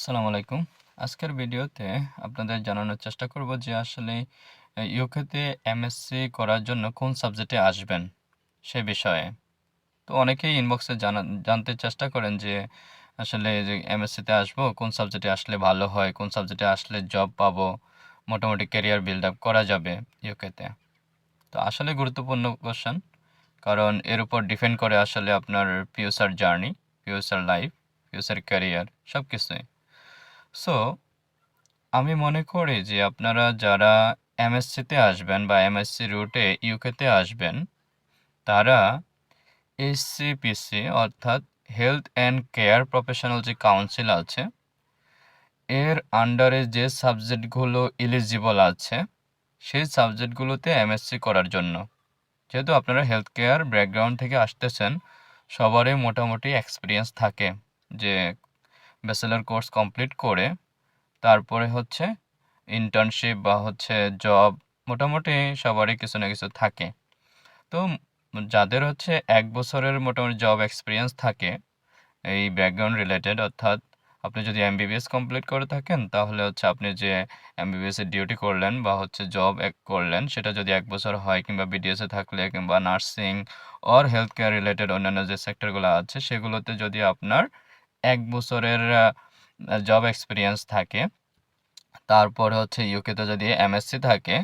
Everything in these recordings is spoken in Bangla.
আসসালামু আলাইকুম। আজকের ভিডিওতে আপনাদের জানানোর চেষ্টা করব যে আসলে ইউকেতে এমএসসি করার জন্য কোন সাবজেক্টে আসবেন সে বিষয়ে। তো অনেকেই ইনবক্সে জানা জানতে চেষ্টা করেন যে আসলে যে এমএসসিতে আসব, কোন সাবজেক্টে আসলে ভালো হয়, কোন সাবজেক্টে আসলে জব পাবো, মোটামুটি ক্যারিয়ার বিল্ড আপ করা যাবে ইউকেতে। তো আসলে গুরুত্বপূর্ণ কোয়েশ্চেন। কারণ এর উপর ডিপেন্ড করে আসলে আপনার future journey, future life, future career সবকিছুই। সো আমি মনে করি যে আপনারা যারা এমএসসিতে আসবেন বা এমএসসি রুটে ইউকেতে আসবেন, তারা এসসিপিসি অর্থাৎ হেলথ অ্যান্ড কেয়ার প্রফেশনাল যে কাউন্সিল আছে, এর আন্ডারে যে সাবজেক্টগুলো এলিজিবল আছে, সেই সাবজেক্টগুলোতে এমএসসি করার জন্য। যেহেতু আপনারা হেলথ কেয়ার ব্যাকগ্রাউন্ড থেকে আসতেছেন, সবারই মোটামুটি এক্সপিরিয়েন্স থাকে যে ব্যাচেলর কোর্স কমপ্লিট করে তারপরে হচ্ছে ইন্টার্নশিপ বা হচ্ছে জব মোটামুটি সবারই কিছু না কিছু থাকে। তো যাদের হচ্ছে ১ বছরের মোটামুটি জব এক্সপেরিয়েন্স থাকে, এই ব্যাকগ্রাউন্ড রিলেটেড অর্থাৎ আপনি যদি এমবিবিএস কমপ্লিট করে থাকেন, তাহলে হচ্ছে আপনি যে এমবিবিএস এর ডিউটি করলেন বা হচ্ছে জব এক করলেন, সেটা যদি ১ বছর হয় কিংবা বিডিএস থাকলে কিংবা nursing or health care related অন্যান্য যে সেক্টরগুলো আছে, সেগুলোতে যদি আপনার ১ বছরের জব এক্সপিরিয়েন্স থাকে, তারপরে হচ্ছে ইউকেতে যদি এমএসসি থাকে,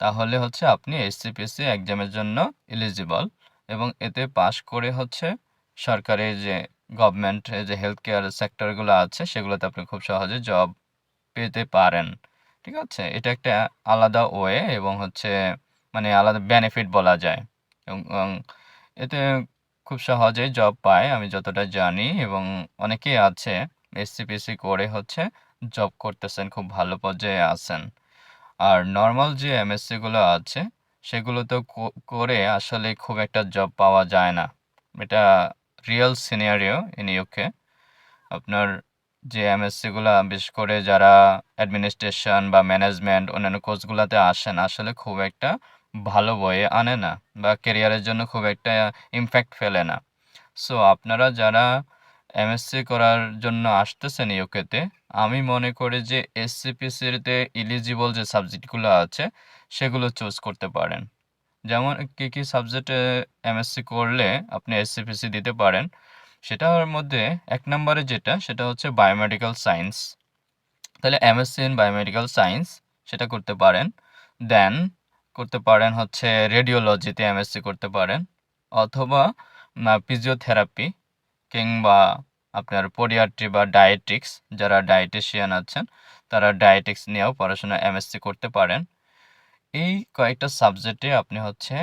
তাহলে হচ্ছে আপনি এসসিপিসি এক্সামের জন্য এলিজিবল এবং এতে পাস করে হচ্ছে সরকারি যে গভর্নমেন্ট যে হেলথ কেয়ার সেক্টরগুলো আছে সেগুলোতে আপনি খুব সহজে জব পেতে পারেন। ঠিক আছে? এটা একটা আলাদা ওয়ে এবং হচ্ছে মানে আলাদা বেনিফিট বলা যায় এবং এতে খুব সহজেই জব পায় আমি যতটা জানি এবং অনেকেই আছে এসসিপিসি করে হচ্ছে জব করতেছেন, খুব ভালো পর্যায়ে আছেন। আর নরমাল যে এমএসসি গুলো আছে সেগুলোতে ক করে আসলে খুব একটা জব পাওয়া যায় না। এটা রিয়াল সিনারিও ইন ইউকে। আপনার যে এমএসসি গুলা বিশেষ করে যারা অ্যাডমিনিস্ট্রেশন বা ম্যানেজমেন্ট অন্যান্য কোর্সগুলোতে আসেন আসলে খুব একটা ভালো বয়ে আনে না বা কেরিয়ারের জন্য খুব একটা ইমপ্যাক্ট ফেলে না। সো আপনারা যারা এমএসসি করার জন্য আসতেছেন ইউকেতে, আমি মনে করি যে এসসিপিসিতে এলিজিবল যে সাবজেক্টগুলো আছে সেগুলো চুজ করতে পারেন। যেমন কী কী সাবজেক্টে এমএসসি করলে আপনি এসসিপিসি দিতে পারেন, সেটার মধ্যে এক নম্বরে যেটা সেটা হচ্ছে বায়োমেডিক্যাল সায়েন্স। তাহলে এমএসসি ইন বায়োমেডিক্যাল সায়েন্স সেটা করতে পারেন। দেন করতে পারেন হচ্ছে রেডিওলজিতে এমএসসি করতে পারেন অথবা ফিজিওথেরাপি কিংবা আপনার পডিয়াট্রি বা ডায়েটিক্স যারা ডায়েটিশিয়ান আছেন, তারা ডায়েটিক্স নিয়েও পড়াশোনা এমএসসি করতে পারেন। এই কয়েকটা সাবজেক্টে আপনি হচ্ছে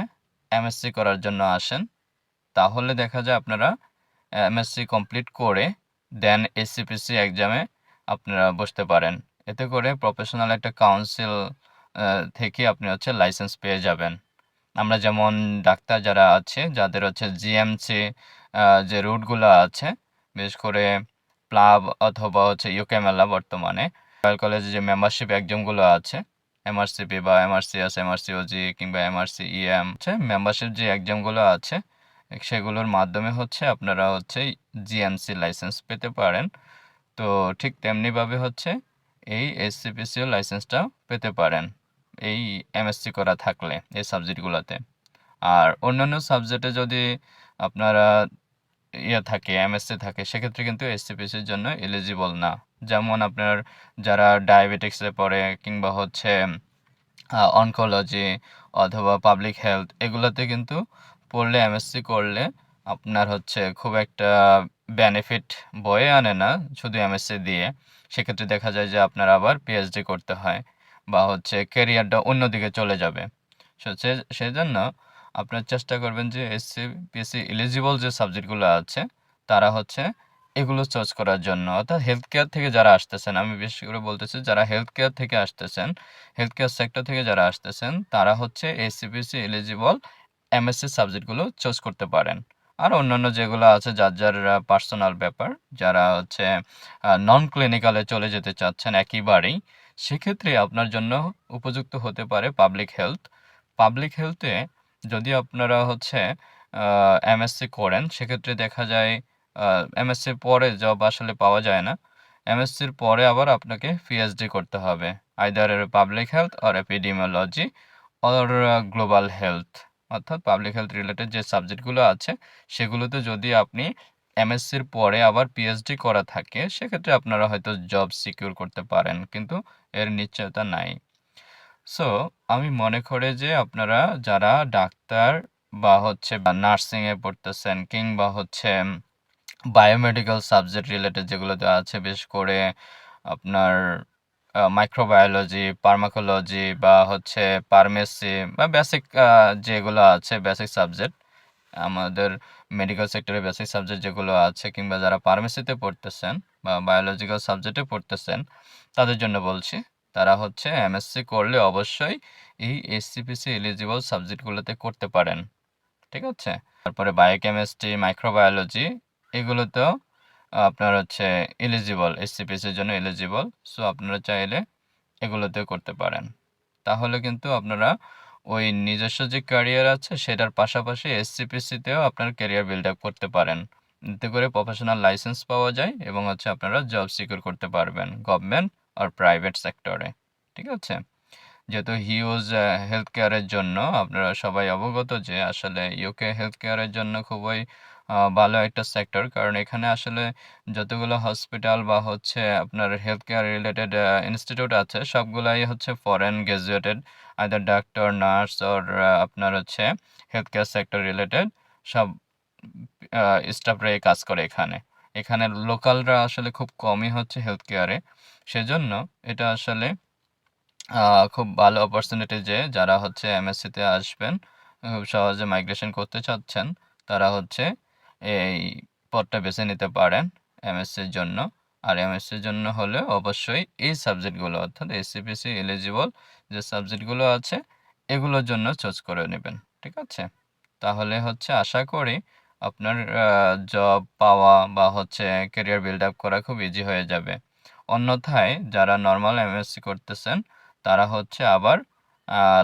এমএসসি করার জন্য আসেন। তাহলে দেখা যায় আপনারা এমএসসি কমপ্লিট করে দেন এসসিপিসি এক্সামে আপনারা বসতে পারেন। এতে করে প্রফেশনাল একটা কাউন্সিল থেকে আপনি হচ্ছে লাইসেন্স পেয়ে যাবেন। আমরা যেমন ডাক্তার যারা আছে যাদের হচ্ছে জিএমসি যে রুটগুলো আছে বিশেষ করে প্লাব অথবা হচ্ছে ইউকেমেলা বর্তমানে রয়্যাল কলেজে যে মেম্বারশিপ এক্সামগুলো আছে এমআরসিপি বা এমআরসিএস, এমআরসিওজি কিংবা এমআরসিইএম হচ্ছে মেম্বারশিপ যে এক্সামগুলো আছে সেগুলোর মাধ্যমে হচ্ছে আপনারা হচ্ছে জিএমসি লাইসেন্স পেতে পারেন। তো ঠিক তেমনিভাবে হচ্ছে এই এসসিপিসিও লাইসেন্সটাও পেতে পারেন। এই এমএসসি করা থাকলে, এই সাবজেক্টগুলোতে। আর অন্যান্য সাবজেক্টে যদি আপনারা ইয়ে থাকে এমএসসি থাকে, সেক্ষেত্রে কিন্তু এসসিপিসির জন্য এলিজিবল না। যেমন আপনার যারা ডায়াবেটিক্সে পড়ে কিংবা হচ্ছে অনকোলজি অথবা পাবলিক হেলথ এগুলোতে কিন্তু পড়লে এমএসসি করলে আপনার হচ্ছে খুব একটা বেনিফিট বয়ে আনে না শুধু এমএসসি দিয়ে। সেক্ষেত্রে দেখা যায় যে আপনার আবার পিএইচডি করতে হয় বা হচ্ছে ক্যারিয়ারটা অন্যদিকে চলে যাবে। সো সে জন্য আপনারা চেষ্টা করবেন যে এসসিপিসি এলিজিবল যে সাবজেক্টগুলো আছে তারা হচ্ছে এগুলো চুজ করার জন্য। অর্থাৎ হেলথ কেয়ার থেকে যারা আসতেছেন আমি বিশেষ করে বলতেছি যারা হেলথ কেয়ার থেকে আসতেছেন, হেলথ কেয়ার সেক্টর থেকে যারা আসতেছেন তারা হচ্ছে এসসিপিসি এলিজিবল এমএসসি সাবজেক্টগুলো চুজ করতে পারেন। আর অন্যান্য যেগুলো আছে যার, যার পার্সোনাল ব্যাপার যারা হচ্ছে নন ক্লিনিক্যাল চলে যেতে চাচ্ছেন একেবারেই সেক্ষেত্রে আপনার জন্য উপযুক্ত হতে পারে পাবলিক হেলথ। পাবলিক হেলথে যদি আপনারা হচ্ছে এমএসসি করেন সেক্ষেত্রে দেখা যায় এমএসসির পরে জব আসলে পাওয়া যায় না। এমএসসির পরে আবার আপনাকে পিএইচডি করতে হবে either public health or epidemiology or global health অর্থাৎ পাবলিক হেলথ রিলেটেড যে সাবজেক্টগুলো আছে, সেগুলোতে যদি আপনি এমএসসির পরে আবার পিএইচডি করা থাকে, সেক্ষেত্রে আপনারা হয়তো জব সিকিউর করতে পারেন, কিন্তু এর নিশ্চয়তা নাই। সো আমি মনে করি যে আপনারা যারা ডাক্তার বা হচ্ছে নার্সিংয়ে পড়তেছেন কিংবা হচ্ছে বায়োমেডিক্যাল সাবজেক্ট রিলেটেড যেগুলোতে আছে, বেশ করে আপনার মাইক্রোবায়োলজি ফার্মাকোলজি বা হচ্ছে ফার্মেসি বা বেসিক যেগুলো আছে বেসিক সাবজেক্ট আমাদের মেডিকেল সেক্টরে বেসিক সাবজেক্ট যেগুলো আছে কিংবা যারা ফার্মেসিতে পড়তেছেন বা বায়োলজিক্যাল সাবজেক্টে পড়তেছেন, তাদের জন্য বলছি, তারা হচ্ছে এমএসসি করলে অবশ্যই এই এসসিপিসি এলিজিবল সাবজেক্টগুলোতে করতে পারেন। ঠিক আছে? তারপরে বায়োকেমিস্ট্রি মাইক্রোবায়োলজি এগুলোতেও আপনার হচ্ছে এলিজিবল এসসিপিসির জন্য এলিজিবল সো আপনারা চাইলে এগুলোতেও করতে পারেন। তাহলে কিন্তু আপনারা ওই নিজস্ব যে ক্যারিয়ার আছে, সেটার পাশাপাশি এসসিপিসিতেও আপনার ক্যারিয়ার বিল্ড আপ করতে পারেন। এতে করে প্রফেশনাল লাইসেন্স পাওয়া যায় এবং হচ্ছে আপনারা জব সিকিউর করতে পারবেন গভর্নমেন্ট আর প্রাইভেট সেক্টরে ঠিক আছে? যেহেতু হিউজ হেলথ কেয়ারের জন্য আপনারা সবাই অবগত যে আসলে ইউকে হেলথ কেয়ারের জন্য খুবই ভালো একটা সেক্টর কারণ এখানে আসলে যতগুলো হসপিটাল বা হচ্ছে আপনার হেলথ কেয়ার রিলেটেড ইনস্টিটিউট আছে, সবগুলাই হচ্ছে foreign graduated either doctor nurse or আপনার হচ্ছে হেলথ কেয়ার সেক্টর রিলেটেড সব স্টাফরাই কাজ করে এখানে। এখানে লোকালরা আসলে খুব কমই হচ্ছে হেলথ কেয়ারে সেজন্য এটা আসলে খুব ভালো অপরচুনিটি যে যারা হচ্ছে এমএসসিতে আসবেন, খুব সহজে মাইগ্রেশন করতে চাচ্ছেন, তারা হচ্ছে এই পদটা বেছে নিতে পারেন এমএসসির জন্য। আর এমএসসির জন্য হলে অবশ্যই এই সাবজেক্টগুলো অর্থাৎ এসসিপিসি এলিজিবল যে সাবজেক্টগুলো আছে, এগুলোর জন্য চুজ করে নেবেন, ঠিক আছে? তাহলে হচ্ছে আশা করি আপনার জব পাওয়া বা হচ্ছে ক্যারিয়ার বিল্ড আপ করা খুব ইজি হয়ে যাবে। অন্যথায় যারা নর্মাল এমএসসি করতেছেন, তারা হচ্ছে আবার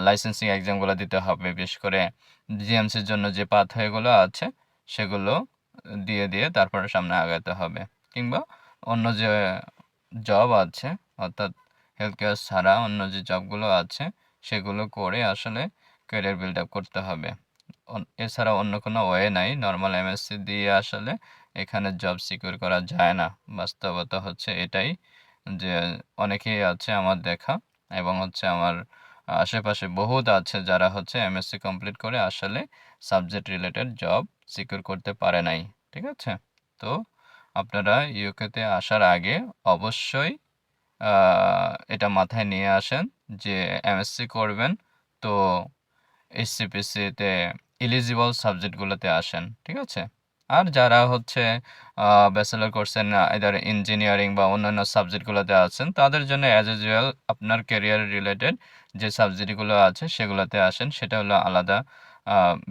লাইসেন্সিং এক্সামগুলো দিতে হবে। বিশেষ করে জিএমসির জন্য যে পাথওয়েগুলো আছে সেগুলো দিয়ে দিয়ে তারপরে সামনে আগাতে হবে। কিংবা অন্য যে জব আছে, অর্থাৎ হেলথ কেয়ার ছাড়া অন্য যে জবগুলো আছে, সেগুলো করে আসলে ক্যারিয়ার বিল্ড আপ করতে হবে। এছাড়া অন্য কোনো ওয়ে নাই। নর্মাল এমএসসি দিয়ে আসলে এখানে জব সিকিউর করা যায় না। বাস্তবতা হচ্ছে এটাই যে অনেকেই আছে আমার দেখা এবং হচ্ছে আমার আশেপাশে বহুত আছে যারা হচ্ছে এমএসসি কমপ্লিট করে আসলে সাবজেক্ট রিলেটেড জব সিকিউর করতে পারে নাই, ঠিক আছে? তো আপনারা ইউকেতে আসার আগে অবশ্যই এটা মাথায় নিয়ে আসেন যে এমএসসি করবেন, তো এসসিপিসিতে এলিজিবল সাবজেক্টগুলোতে আসেন, ঠিক আছে? আর যারা হচ্ছে ব্যাচেলর করছেন এদার ইঞ্জিনিয়ারিং বা অন্যান্য সাবজেক্টগুলোতে আছেন, তাদের জন্য অ্যাজ ইউজুয়াল আপনার ক্যারিয়ার রিলেটেড যে সাবজেক্টগুলো আছে সেগুলোতে আসেন, সেটা হলো আলাদা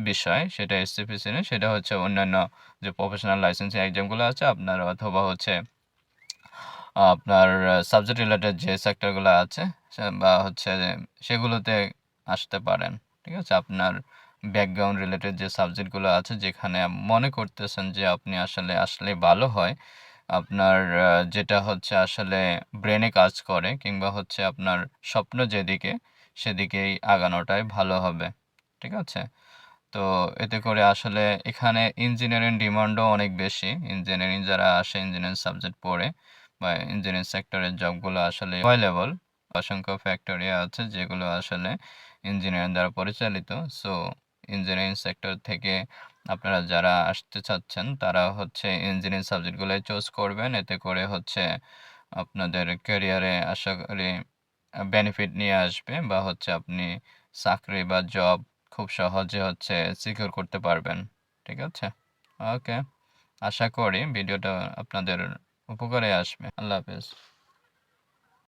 বিষয়, সেটা এসসিপিসি নেই সেটা হচ্ছে অন্যান্য যে প্রফেশনাল লাইসেন্সিং এক্সামগুলো আছে, আপনার অথবা হচ্ছে আপনার সাবজেক্ট রিলেটেড যে সেক্টরগুলো আছে বা হচ্ছে সেগুলোতে আসতে পারেন, ঠিক আছে? আপনার ব্যাকগ্রাউন্ড রিলেটেড যে সাবজেক্টগুলো আছে, যেখানে মনে করতেছেন যে আপনি আসলে আসলে ভালো হয়, আপনার যেটা হচ্ছে আসলে ব্রেনে কাজ করে, কিংবা হচ্ছে আপনার স্বপ্ন যেদিকে, সেদিকেই আগানোটাই ভালো হবে, ঠিক আছে? তো এতে করে আসলে এখানে ইঞ্জিনিয়ারিং ডিমান্ডও অনেক বেশি। ইঞ্জিনিয়ারিং যারা আসে ইঞ্জিনিয়ারিং সাবজেক্ট পড়ে বা ইঞ্জিনিয়ারিং সেক্টরের জবগুলো আসলে অ্যাভেলেবল অসংখ্য ফ্যাক্টরি আছে যেগুলো আসলে ইঞ্জিনিয়ারিং দ্বারা পরিচালিত। সো ইঞ্জিনিয়ারিং সেক্টর থেকে আপনারা যারা আসতে চাচ্ছেন, তারা হচ্ছে ইঞ্জিনিয়ারিং সাবজেক্টগুলোই চুজ করবেন। এতে করে হচ্ছে আপনাদের ক্যারিয়ারে আশা করি বেনিফিট নিয়ে আসবে বা হচ্ছে আপনি চাকরি বা জব খুব সহজে হচ্ছে সিকিউর করতে পারবেন, ঠিক আছে? ওকে আশা করি ভিডিওটা আপনাদের উপকারে আসবে। আল্লাহ হাফেজ।